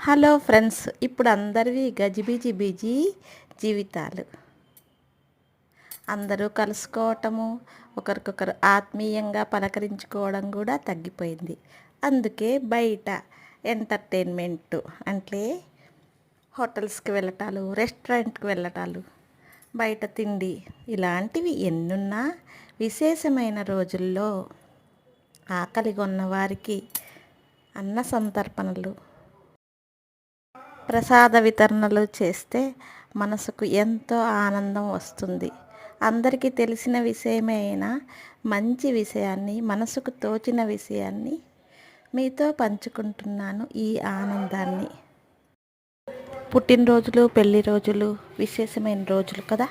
Hello friends ఇప్పుడు అందరివి గజిబిజి busy జీవితాలు. అందరూ కలుసుకోవటము ఒకరికొకరు ఆత్మీయంగా పలకరించుకోవడం కూడా తగ్గిపోయింది. అందుకే బయట ఎంటర్టైన్మెంట్ అంటే హోటల్స్కి వెళ్ళటాలు రెస్టారెంట్కి వెళ్ళటాలు బయట తిండి ఇలాంటివి ఎన్నున్నా విశేషమైన రోజుల్లో ఆకలిగున్న వారికి అన్న సంతర్పణలు ప్రసాద వితరణలు చేస్తే మనసుకు ఎంతో ఆనందం వస్తుంది. అందరికీ తెలిసిన విషయమే అయినా మంచి విషయాన్ని మనసుకు తోచిన విషయాన్ని మీతో పంచుకుంటున్నాను ఈ ఆనందాన్ని. పుట్టినరోజులు పెళ్ళి రోజులు విశేషమైన రోజులు కదా?